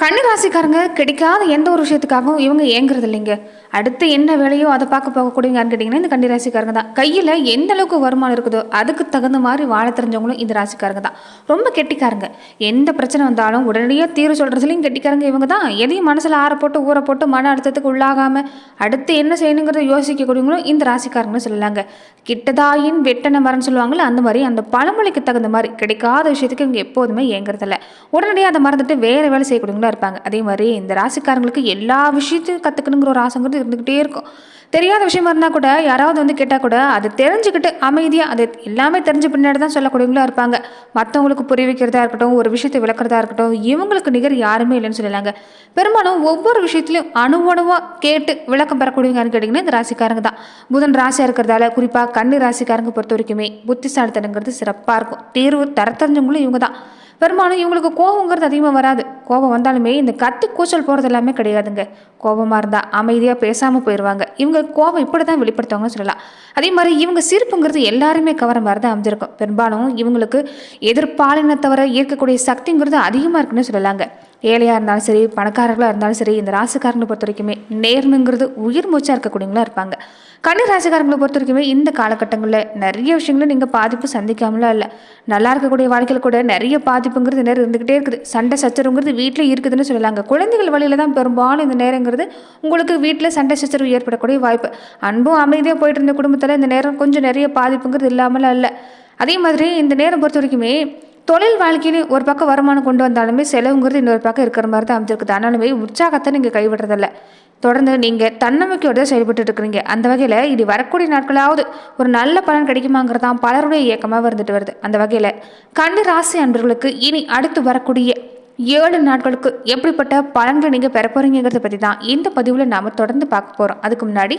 கன்னிராசிக்காரங்க கிடைக்காத எந்த ஒரு விஷயத்துக்காகவும் இவங்க ஏங்குறது இல்லைங்க அடுத்து என்ன வேலையோ அதை பார்க்க போகக்கூடியவங்கன்னு கேட்டிங்கன்னா இந்த கன்னிராசிக்காரங்க தான். கையில் எந்த அளவுக்கு வருமானம் இருக்குதோ அதுக்கு தகுந்த மாதிரி வாழ தெரிஞ்சவங்களும் இந்த ராசிக்காரங்க தான். ரொம்ப கெட்டிக்காரங்க. எந்த பிரச்சனை வந்தாலும் உடனடியாக தீர்வு சொல்கிறதுலையும் கெட்டிக்காரங்க இவங்க தான். எதையும் மனசில் ஆற போட்டு ஊற போட்டு மன அழுத்தத்துக்கு உள்ளாகாமல் அடுத்து என்ன செய்யணுங்கிறத யோசிக்கக்கூடியவங்களும் இந்த ராசிக்காரங்கன்னு சொல்லலாங்க. கிட்டதாயின் வெட்டன மரம்னு சொல்லுவாங்கல்ல அந்த மாதிரி அந்த பழமொழிக்கு தகுந்த மாதிரி கிடைக்காத விஷயத்துக்கு இவங்க எப்போதுமே ஏங்குறதில்ல. உடனடியாக அதை மறந்துட்டு வேறு வேலை செய்யக்கூடியவங்களா இருப்பாங்க. அதே மாதிரி இந்த ராசிக்காரங்களுக்கு எல்லா விஷயத்தையும் கற்றுக்கணுங்கிற ஒரு ஆசைங்கிறது இருந்துக்கிட்டே இருக்கும். தெரியாத விஷயமா இருந்தால் கூட யாராவது வந்து கேட்டால் கூட அதை தெரிஞ்சுக்கிட்டு அமைதியாக அது எல்லாமே தெரிஞ்ச பின்னாடி தான் சொல்லக்கூடியவங்களா இருப்பாங்க. மற்றவங்களுக்கு புரிய வைக்கிறதா இருக்கட்டும் ஒரு விஷயத்தை விளக்குறதா இருக்கட்டும் இவங்களுக்கு நிகர் யாருமே இல்லைன்னு சொல்லலாங்க. பெரும்பாலும் ஒவ்வொரு விஷயத்துலையும் அணுவணுவாக கேட்டு விளக்கம் பெறக்கூடியவங்கன்னு கேட்டிங்கன்னா இந்த ராசிக்காரங்க தான். புதன் ராசியாக இருக்கிறதால குறிப்பாக கன்னி ராசிக்காரங்க பொறுத்த வரைக்குமே புத்திசாலித்தனங்கிறது சிறப்பாக இருக்கும். தீர்வு தர தெரிஞ்சவங்களும் இவங்க தான். பெரும்பாலும் இவங்களுக்கு கோபங்கிறது அதிகமாக வராது. கோபம் வந்தாலுமே இந்த கத்து கூச்சல் போகிறது எல்லாமே கிடையாதுங்க. கோபமாக இருந்தால் அமைதியாக பேசாமல் போயிடுவாங்க இவங்க கோபம் இப்படி தான் வெளிப்படுத்துவாங்கன்னு சொல்லலாம். அதே மாதிரி இவங்க சிரிப்புங்கிறது எல்லாருமே கவர மாதிரி தான் அமைஞ்சிருக்கும். பெரும்பாலும் இவங்களுக்கு எதிர்பாலினத்தவரை ஈர்க்கக்கூடிய சக்திங்கிறது அதிகமாக இருக்குன்னு சொல்லலாங்க. ஏழையாக இருந்தாலும் சரி பணக்காரர்களாக இருந்தாலும் சரி இந்த ராசிக்காரங்களை பொறுத்த வரைக்குமே நேர்மைங்கிறது உயிர் மூச்சாக இருக்கக்கூடியவங்களா இருப்பாங்க. கன்னி ராசிக்காரங்களை பொறுத்த வரைக்குமே இந்த காலகட்டங்களில் நிறைய விஷயங்களும் நீங்கள் பாதிப்பு சந்திக்காமலாம் இல்லை. நல்லா இருக்கக்கூடிய வாழ்க்கையில் கூட நிறைய பாதிப்புங்கிறது நேரம் இருந்துக்கிட்டே இருக்குது. சண்டை சச்சரவுங்கிறது வீட்டில் இருக்குதுன்னு சொல்லலாங்க. குழந்தைகள் வழியில் தான் பெரும்பாலும் இந்த நேரங்கிறது உங்களுக்கு வீட்டில் சண்டை சச்சரவு ஏற்படக்கூடிய வாய்ப்பு. அன்பும் அமைதியாக போயிட்டு இருந்த குடும்பத்தில் இந்த நேரம் கொஞ்சம் நிறைய பாதிப்புங்கிறது இல்லாமலாம் இல்லை. அதே மாதிரி இந்த நேரம் பொறுத்த வரைக்குமே தொழில் வாழ்க்கையில ஒரு பக்கம் வருமானம் கொண்டு வந்தாலுமே செலவுங்கிறது இன்னொரு பக்கம் இருக்கிற மாதிரி தான் அமைச்சிருக்குது ஆனாலுமே உற்சாகத்தை நீங்கள் கைவிடுறதில்ல. தொடர்ந்து நீங்கள் தன்னம்பிக்கையோட செயல்பட்டு இருக்கிறீங்க. அந்த வகையில் இது வரக்கூடிய நாட்களாவது ஒரு நல்ல பலன் கிடைக்குமாங்கிறது தான் பலருடைய இயக்கமாக இருந்துட்டு வருது. அந்த வகையில் கண்ணு ராசி அன்பர்களுக்கு இனி அடுத்து வரக்கூடிய ஏழு நாட்களுக்கு எப்படிப்பட்ட பலன்களை நீங்கள் பெற போகிறீங்கிறத பற்றி தான் இந்த பதிவில் நாம் தொடர்ந்து பார்க்க போகிறோம் அதுக்கு முன்னாடி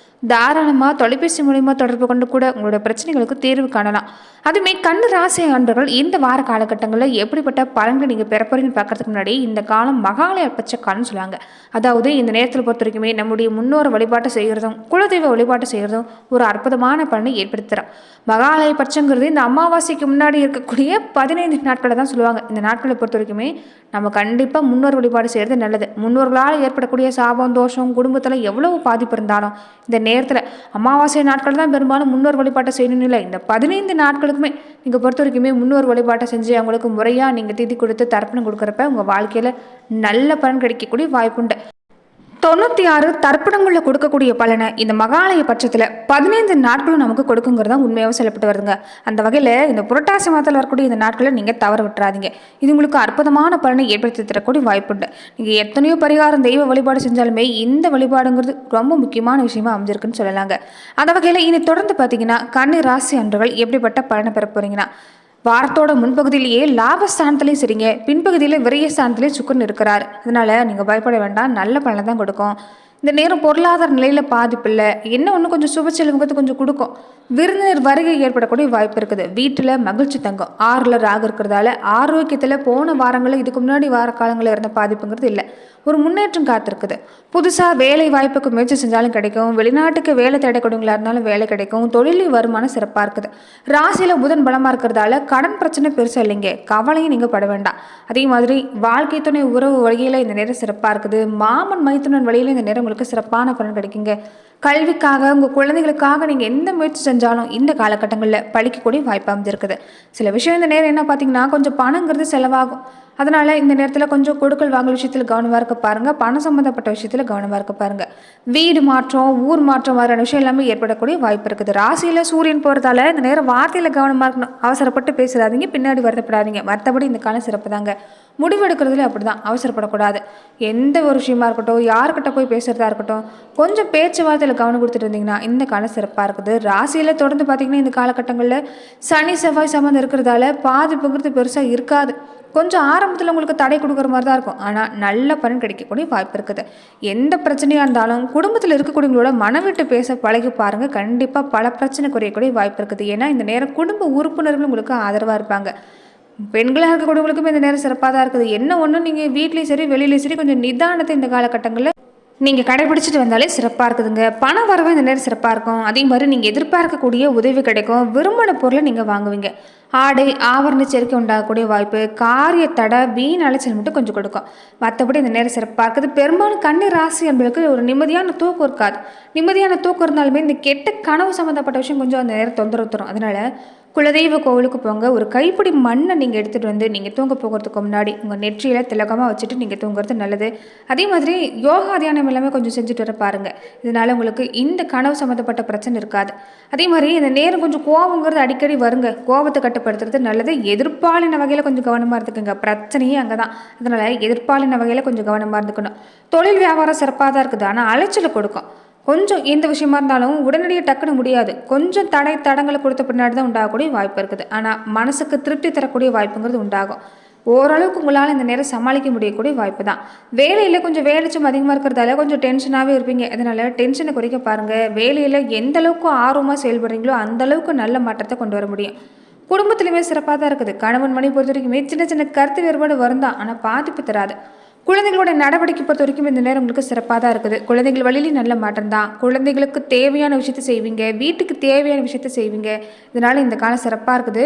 தாராளமாக தொலைபேசி மூலிமா தொடர்பு கொண்டு கூட உங்களோட பிரச்சனைகளுக்கு தீர்வு காணலாம். அதுமே கண்ணு ராசி ஆண்டுகள் இந்த வார காலகட்டங்களில் எப்படிப்பட்ட பலன்கள் நீங்கள் பெற போறீங்கன்னு பார்க்கறதுக்கு முன்னாடி இந்த காலம் மகாலய பட்ச காலம்னு சொல்லுவாங்க. அதாவது இந்த நேரத்தில் பொறுத்த வரைக்குமே நம்முடைய முன்னோர் வழிபாட்டை செய்கிறதும் குலதெய்வ வழிபாட்டை செய்கிறதும் ஒரு அற்புதமான பலனை ஏற்படுத்துகிறோம் மகாலய பட்சங்கிறது இந்த அமாவாசைக்கு முன்னாடி இருக்கக்கூடிய பதினைந்து நாட்களை தான் சொல்லுவாங்க. இந்த நாட்களை பொறுத்த வரைக்குமே நம்ம கண்டிப்பாக முன்னோர் வழிபாடு செய்கிறது நல்லது. முன்னோர்களால் ஏற்படக்கூடிய சாபம் தோஷம் குடும்பத்தில் எவ்வளவு பாதிப்பு இருந்தாலும் இந்த நேரத்தில் அமாவாசை நாட்கள் தான் பெரும்பாலும் முன்னோர் வழிபாட்டை செய்யணும்னு இல்லை. இந்த பதினைந்து நாட்களுக்குமே நீங்கள் பொறுத்த வரைக்குமே முன்னோர் வழிபாட்டை செஞ்சு அவங்களுக்கு முறையாக நீங்கள் திதி கொடுத்து தர்ப்பணம் கொடுக்குறப்ப உங்கள் வாழ்க்கையில் நல்ல பலன் கிடைக்கக்கூடிய வாய்ப்புண்டு. தொண்ணூற்றி ஆறு தர்ப்பணங்களில் கொடுக்கக்கூடிய பலனை இந்த மகாலய பட்சத்தில் பதினைந்து நாட்களும் நமக்கு கொடுக்குங்கிறது தான் உண்மையாக சொல்லப்பட்டு வருதுங்க. அந்த வகையில் இந்த புரட்டாசி மாதத்தில் வரக்கூடிய இந்த நாட்களை நீங்கள் தவற விட்டுறாதீங்க. இது உங்களுக்கு அற்புதமான பலனை ஏற்படுத்தி தரக்கூடிய வாய்ப்புண்டு. நீங்கள் எத்தனையோ பரிகாரம் தெய்வ வழிபாடு செஞ்சாலுமே இந்த வழிபாடுங்கிறது ரொம்ப முக்கியமான விஷயமா அமைஞ்சிருக்குன்னு சொல்லலாங்க. அந்த வகையில் இனி தொடர்ந்து பார்த்தீங்கன்னா கன்னி ராசி அன்றுகள் எப்படிப்பட்ட பலனை பெற போகிறீங்கன்னா வாரத்தோட முன்பகுதியிலேயே லாபஸ்தானத்துலேயும் சரிங்க. பின்பகுதியில் விரைய ஸ்தானத்துலேயும் சுக்கரன் இருக்கிறார். அதனால நீங்கள் பயப்பட வேண்டாம். நல்ல பலனை தான் கொடுக்கும். இந்த நேரம் பொருளாதார நிலையில் பாதிப்பு இல்லை. என்ன ஒன்று கொஞ்சம் சுப செலவுங்கிறது கொஞ்சம் கொடுக்கும். விருந்தினர் வருகை ஏற்படக்கூடிய வாய்ப்பு இருக்குது. வீட்டில் மகிழ்ச்சி தங்கும். ஆறில் ராக இருக்கிறதால ஆரோக்கியத்தில் போன வாரங்களில் இதுக்கு முன்னாடி வார காலங்களில் இருந்த பாதிப்புங்கிறது இல்லை. ஒரு முன்னேற்றம் காத்திருக்குது. புதுசாக வேலை வாய்ப்புக்கு முயற்சி செஞ்சாலும் கிடைக்கும். வெளிநாட்டுக்கு வேலை தேடக்கூடியவங்களா இருந்தாலும் வேலை கிடைக்கும். தொழிலில் வருமானம் சிறப்பாக இருக்குது. ராசியில் புதன் பலமாக இருக்கிறதால கடன் பிரச்சனை பெருசாக இல்லைங்க. கவலையும் நீங்கள் பட வேண்டாம். அதே மாதிரி வாழ்க்கை துணை உறவு வழியில் இந்த நேரம் சிறப்பாக இருக்குது. மாமன் மைத்துனன் வழியில் இந்த நேரம் உங்களுக்கு சிறப்பான பலன் கிடைக்குங்க. கல்விக்காக உங்கள் குழந்தைகளுக்காக நீங்கள் எந்த முயற்சி செஞ்சாலும் இந்த காலகட்டங்களில் பழிக்கக்கூடிய வாய்ப்பு அமைஞ்சிருக்குது. சில விஷயம் இந்த நேரம் என்ன பார்த்தீங்கன்னா கொஞ்சம் பணங்கிறது செலவாகும். அதனால் இந்த நேரத்தில் கொஞ்சம் கொடுக்கல் வாங்கல் விஷயத்தில் கவனமாக இருக்க பாருங்கள் பணம் சம்மந்தப்பட்ட விஷயத்தில் கவனமாக இருக்க பாருங்கள் வீடு மாற்றம் ஊர் மாற்றம் மாதிரியான விஷயம் எல்லாமே ஏற்படக்கூடிய வாய்ப்பு இருக்குது. ராசியில் சூரியன் போகிறதால இந்த நேரம் வார்த்தையில் கவனமாக இருக்கணும். அவசரப்பட்டு பேசுகிறாதீங்க பின்னாடி வருத்தப்படாதீங்க. மற்றபடி இந்த காலம் சிறப்பு தாங்க. முடிவெடுக்கிறதுல அப்படி தான் அவசரப்படக்கூடாது. எந்த ஒரு விஷயமா இருக்கட்டும் யார்கிட்ட போய் பேசுகிறதா இருக்கட்டும் கொஞ்சம் பேச்சுவார்த்தையில் கவனம் கொடுத்துட்டு இருந்தீங்கன்னா இந்த காலம் சிறப்பாக இருக்குது. ராசியில் தொடர்ந்து பார்த்தீங்கன்னா இந்த காலகட்டங்களில் சனி செவ்வாய் சம்மந்தம் இருக்கிறதால பாதிப்புங்கிறது பெருசாக இருக்காது. கொஞ்சம் ஆரம்பத்தில் உங்களுக்கு தடை கொடுக்குற மாதிரி தான் இருக்கும். ஆனால் நல்ல பலன் கிடைக்கக்கூடிய வாய்ப்பு இருக்குது. எந்த பிரச்சனையாக இருந்தாலும் குடும்பத்தில் இருக்கக்கூடியவங்களோட மனவிட்டு பேச பழகி பாருங்கள் கண்டிப்பாக பல பிரச்சனை குறையக்கூடிய வாய்ப்பு இருக்குது. ஏன்னா இந்த நேரம் குடும்ப உறுப்பினர்கள் உங்களுக்கு ஆதரவாக இருப்பாங்க. பெண்களாக இருக்கக்கூடியவங்களுக்குமே இந்த நேரம் சிறப்பாக தான் இருக்குது. என்ன ஒன்றும் நீங்கள் வீட்லேயும் சரி வெளியிலையும் சரி கொஞ்சம் நிதானத்தை இந்த காலகட்டங்களில் நீங்கள் கடைபிடிச்சிட்டு வந்தாலே சிறப்பாக இருக்குதுங்க. பண வரவு இந்த நேரம் சிறப்பாக இருக்கும். அதே மாதிரி நீங்கள் எதிர்பார்க்கக்கூடிய உதவி கிடைக்கும். விரும்பின பொருளை நீங்கள் வாங்குவீங்க. ஆடை ஆவரண சேர்க்கை உண்டாகக்கூடிய வாய்ப்பு காரிய தடை வீண் அலைச்சல் மட்டும் கொஞ்சம் கொடுக்கும். மற்றபடி இந்த நேரம் சிறப்பாக இருக்குது. பெரும்பாலும் கண்ணி ராசி என்பதுக்கு ஒரு நிம்மதியான தூக்கம் இருக்காது. நிம்மதியான தூக்கம் இருந்தாலுமே இந்த கெட்ட கனவு சம்மந்தப்பட்ட விஷயம் கொஞ்சம் அந்த நேரம் தொந்தரவு தரும். அதனால் குலதெய்வ கோவிலுக்கு போங்க. ஒரு கைப்பிடி மண்ணை நீங்கள் எடுத்துகிட்டு வந்து நீங்கள் தூங்க போகிறதுக்கு முன்னாடி உங்கள் நெற்றியில் திலகமாக வச்சுட்டு நீங்கள் தூங்குறது நல்லது. அதே மாதிரி யோகா தியானம் எல்லாமே கொஞ்சம் செஞ்சுட்டு வர பாருங்கள் இதனால் உங்களுக்கு இந்த கனவு சம்மந்தப்பட்ட பிரச்சனை இருக்காது. அதே மாதிரி இந்த நேரம் கொஞ்சம் கோபங்கிறது அடிக்கடி வருங்க. கோபத்தை கட்டுப்படுத்துறது நல்லது. எதிர்பாலின வகையில் கொஞ்சம் கவனமாக இருந்துக்குங்க. பிரச்சனையே அங்கே தான் அதனால் எதிர்பாலின வகையில் கொஞ்சம் கவனமாக இருந்துக்கணும். தொழில் வியாபாரம் சிறப்பாக தான் இருக்குது. ஆனால் அலைச்சலை கொடுக்கும். கொஞ்சம் எந்த விஷயமா இருந்தாலும் உடனடியாக டக்குன்னு முடியாது. கொஞ்சம் தடை தடங்களை கொடுத்த பின்னாடி தான் உண்டாகக்கூடிய வாய்ப்பு இருக்குது. ஆனால் மனசுக்கு திருப்தி தரக்கூடிய வாய்ப்புங்கிறது உண்டாகும். ஓரளவுக்கு உங்களால் இந்த நேரம் சமாளிக்க முடியக்கூடிய வாய்ப்பு தான். வேலையில் கொஞ்சம் வேலைச்சும் அதிகமாக இருக்கிறதால கொஞ்சம் டென்ஷனாகவே இருப்பீங்க. அதனால் டென்ஷனை குறைக்க பாருங்கள் வேலையில் எந்த அளவுக்கு ஆர்வமாக செயல்படுறீங்களோ அந்தளவுக்கு நல்ல மாற்றத்தை கொண்டு வர முடியும். குடும்பத்துலையுமே சிறப்பாக தான் இருக்குது. கணவன் மணி பொறுத்த வரைக்குமே சின்ன சின்ன கருத்து வேறுபாடு வரும் தான். ஆனால் பாதிப்பு தராது. குழந்தைகளோட நடவடிக்கை பொறுத்த வரைக்கும் இந்த நேரம் உங்களுக்கு சிறப்பாக தான் இருக்குது. குழந்தைகள் வழியிலையும் நல்ல மாற்றம் தான். குழந்தைகளுக்கு தேவையான விஷயத்தை செய்வீங்க. வீட்டுக்கு தேவையான விஷயத்த செய்வீங்க. இதனால் இந்த காலம் சிறப்பாக இருக்குது.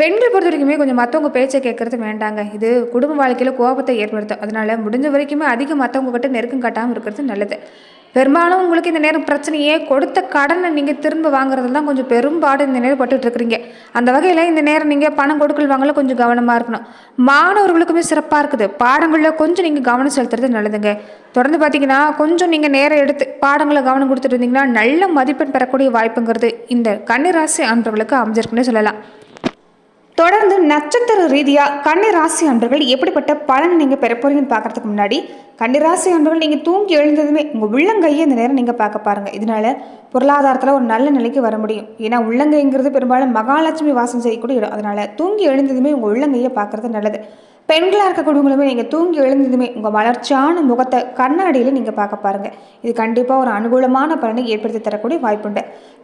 பெண்கள் பொறுத்த வரைக்குமே கொஞ்சம் மற்றவங்க பேச்சை கேட்கறது வேண்டாங்க. இது குடும்ப வாழ்க்கையில் கோபத்தை ஏற்படுத்தும். அதனால் முடிஞ்ச வரைக்குமே அதிகம் மற்றவங்க கிட்ட நெருக்கம் காட்டாமல் இருக்கிறது நல்லது. பெரும்பாலும் உங்களுக்கு இந்த நேரம் பிரச்சனையே கொடுத்த கடனை நீங்கள் திரும்ப வாங்குறதுல தான் கொஞ்சம் பெரும்பாடு இந்த நேரம் பட்டுட்டு அந்த வகையில் இந்த நேரம் நீங்கள் பணம் கொடுக்கல் வாங்கல கொஞ்சம் கவனமாக இருக்கணும். மாணவர்களுக்குமே சிறப்பாக இருக்குது. பாடங்களில் கொஞ்சம் நீங்கள் கவனம் செலுத்துறது நல்லதுங்க. தொடர்ந்து பார்த்தீங்கன்னா கொஞ்சம் நீங்கள் நேரம் எடுத்து பாடங்களை கவனம் கொடுத்துட்டு இருந்தீங்கன்னா நல்ல மதிப்பெண் பெறக்கூடிய வாய்ப்புங்கிறது இந்த கன்னிராசி அன்பர்களுக்கு அமைஞ்சிருக்குன்னே சொல்லலாம். தொடர்ந்து நட்சத்திர ரீதியாக கன்னிராசி அன்பர்கள் எப்படிப்பட்ட பலன் நீங்கள் பெற போறீங்கன்னு பார்க்கறதுக்கு முன்னாடி கன்னிராசி அன்பர்கள் நீங்கள் தூங்கி எழுந்ததுமே உங்கள் உள்ளங்கையை இந்த நேரம் நீங்கள் பார்க்க பாருங்கள் இதனால் பொருளாதாரத்தில் ஒரு நல்ல நிலைக்கு வர முடியும். ஏன்னா உள்ளங்கைங்கிறது பெரும்பாலும் மகாலட்சுமி வாசம் செய்யக்கூடிய இடம். அதனால் தூங்கி எழுந்ததுமே உங்கள் உள்ளங்கையை பார்க்குறது நல்லது. பெண்களாக இருக்கக்கூடியவங்களுமே நீங்கள் தூங்கி எழுந்ததுமே உங்கள் வளர்ச்சியான முகத்தை கண்ணாடியில் நீங்கள் பார்க்க பாருங்கள் இது கண்டிப்பாக ஒரு அனுகூலமான பலனை ஏற்படுத்தி தரக்கூடிய வாய்ப்புண்டு.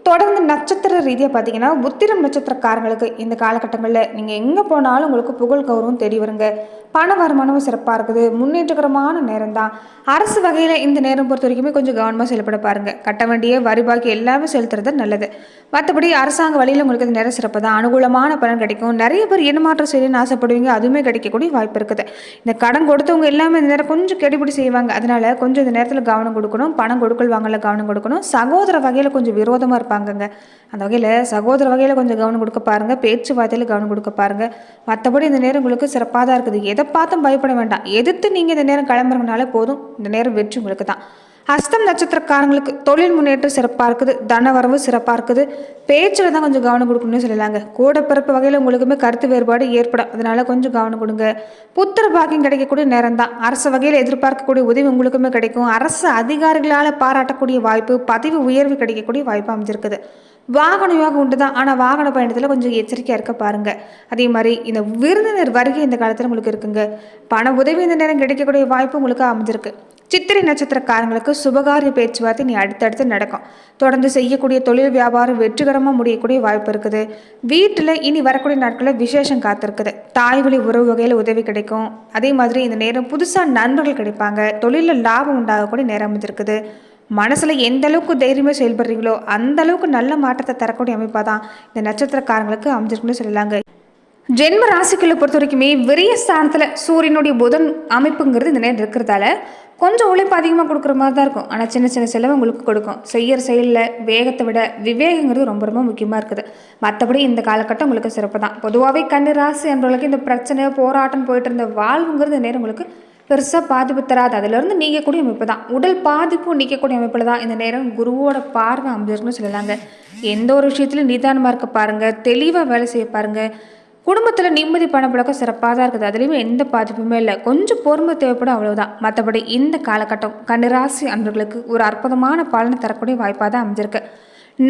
தொடர்ந்து நட்சத்திர ரீதியாக பார்த்தீங்கன்னா உத்திரம் நட்சத்திரக்காரங்களுக்கு இந்த காலகட்டங்களில் நீங்கள் எங்கே போனாலும் உங்களுக்கு புகழ் கௌரவம் தேடி வருங்க. பண வருமானமும் சிறப்பாக இருக்குது. முன்னேற்றகரமான நேரம் தான் அரசு வகையில் இந்த நேரம் பொறுத்த வரைக்குமே கொஞ்சம் கவனமாக செயல்பட பாருங்கள் கட்ட வேண்டிய வரி பாக்கி எல்லாமே செலுத்துறது நல்லது. மற்றபடி அரசாங்க வழியில் உங்களுக்கு இந்த நேரம் சிறப்பு தான் அனுகூலமான பலன் கிடைக்கும். நிறைய பேர் ஏமாற்றம் செய்யணும்னு ஆசைப்படுவீங்க. அதுவுமே கிடைக்கக்கூடிய வாய்ப்பு இருக்குது. இந்த கடன் கொடுத்தவங்க எல்லாமே இந்த நேரம் கொஞ்சம் கெடுபிடி செய்வாங்க. அதனால் கொஞ்சம் இந்த நேரத்தில் கவனம் கொடுக்கணும். பணம் கொடுக்கல் வாங்கல கவனம் கொடுக்கணும். சகோதர வகையில் கொஞ்சம் விரோதமாக பார்ப்பாங்கங்க. அந்த வகையில் சகோதர வகையில் கொஞ்சம் கவனம் கொடுக்க பாருங்க. பேச்சுவார்த்தையில் கவனம் கொடுக்க பாருங்க. மற்றபடி இந்த நேரம் உங்களுக்கு சிறப்பாக தான் இருக்குது. எதை பார்த்தும் பயப்பட வேண்டாம். எதிர்த்து நீங்கள் இந்த நேரம் கிளம்புறதுனால போதும். இந்த நேரம் வெற்றி உங்களுக்கு தான் ஹஸ்தம் நட்சத்திரக்காரங்களுக்கு தொழில் முன்னேற்றம் சிறப்பாக இருக்குது தனவரவு சிறப்பாக இருக்குது. பேச்சில் தான் கொஞ்சம் கவனம் கொடுக்கணும்னு சொல்லலாங்க கூட பிறப்பு வகையில் உங்களுக்குமே கருத்து வேறுபாடு ஏற்படும். அதனால கொஞ்சம் கவனம் கொடுங்க. புத்திர பாக்கியம் கிடைக்கக்கூடிய நேரம் தான். அரசு வகையில் எதிர்பார்க்கக்கூடிய உதவி உங்களுக்குமே கிடைக்கும். அரசு அதிகாரிகளால் பாராட்டக்கூடிய வாய்ப்பு பதவி உயர்வு கிடைக்கக்கூடிய வாய்ப்பு அமைஞ்சிருக்குது. வாகன யோகம் உண்டு தான். ஆனால் வாகன பயணத்தில் கொஞ்சம் எச்சரிக்கையாக இருக்க பாருங்கள் அதே மாதிரி இந்த விருந்தினர் வருகை இந்த காலத்தில் உங்களுக்கு இருக்குங்க. பண உதவி இந்த நேரம் கிடைக்கக்கூடிய வாய்ப்பு உங்களுக்கு அமைஞ்சிருக்கு. சித்திரை நட்சத்திரக்காரங்களுக்கு சுபகாரிய பேச்சுவார்த்தை நீ அடுத்தடுத்து நடக்கும். தொடர்ந்து செய்யக்கூடிய தொழில் வியாபாரம் வெற்றிகரமாக முடியக்கூடிய வாய்ப்பு இருக்குது. வீட்டில் இனி வரக்கூடிய நாட்களில் விசேஷம் காத்திருக்குது. தாய் வழி உறவு வகையில் உதவி கிடைக்கும். அதே மாதிரி இந்த நேரம் புதுசாக நண்பர்கள் கிடைப்பாங்க. தொழிலில் லாபம் உண்டாகக்கூடிய நேரம் அமைஞ்சிருக்குது மனசில் எந்த அளவுக்கு தைரியமாக செயல்படுறீங்களோ அந்த அளவுக்கு நல்ல மாற்றத்தை தரக்கூடிய அமைப்பாக தான் இந்த நட்சத்திரக்காரங்களுக்கு அமைஞ்சிருக்குன்னு சொல்லலாங்க. ஜென்ம ராசிக்களை பொறுத்த வரைக்குமே விரிய ஸ்தானத்தில் சூரியனுடைய புதன் அமைப்புங்கிறது இந்த நேரம் இருக்கிறதால கொஞ்சம் உழைப்பு அதிகமாக கொடுக்குற மாதிரி தான் இருக்கும். ஆனால் சின்ன சின்ன செலவு உங்களுக்கு கொடுக்கும். செய்கிற செயலில் வேகத்தை விட விவேகங்கிறது ரொம்ப ரொம்ப முக்கியமாக இருக்குது. மற்றபடி இந்த காலகட்டம் உங்களுக்கு சிறப்பு தான். பொதுவாகவே கண்ணு ராசி என்பவர்களுக்கு இந்த பிரச்சனை போராட்டம் போயிட்டு இருந்த வாழ்வுங்கிறது இந்த நேரம் உங்களுக்கு பெருசாக பாதிப்பு தராது. அதிலிருந்து நீங்கக்கூடிய அமைப்பு தான். உடல் பாதிப்பும் நீக்கக்கூடிய அமைப்பில் தான் இந்த நேரம் குருவோட பார்வை அமைஞ்சிருக்குன்னு சொல்லலாங்க. எந்த ஒரு விஷயத்துலையும் நிதானமாக இருக்க பாருங்கள் தெளிவாக வேலை செய்ய பாருங்கள் குடும்பத்தில் நிம்மதி பணப்புழக்கம் சிறப்பாக தான் இருக்குது. அதுலேயுமே எந்த பாதிப்புமே இல்லை. கொஞ்சம் பொறுமை தேவைப்படும் அவ்வளோதான் மற்றபடி இந்த காலகட்டம் கன்னிராசி அன்பர்களுக்கு ஒரு அற்புதமான பலனை தரக்கூடிய வாய்ப்பாக தான் அமைஞ்சிருக்கு.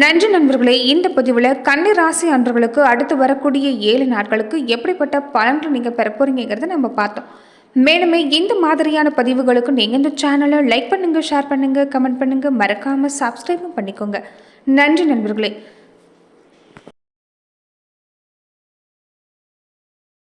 நன்றி நண்பர்களே இந்த பதிவில் கன்னிராசி அன்பர்களுக்கு அடுத்து வரக்கூடிய ஏழு நாட்களுக்கு எப்படிப்பட்ட பலன்கள் நீங்கள் பெற போகிறீங்கிறத நம்ம பார்த்தோம். மேலுமே இந்த மாதிரியான பதிவுகளுக்கு நீங்கள் இந்த சேனலை லைக் பண்ணுங்கள் ஷேர் பண்ணுங்கள் கமெண்ட் பண்ணுங்கள் மறக்காமல் சப்ஸ்கிரைபும் பண்ணிக்கோங்க. நன்றி நண்பர்களே.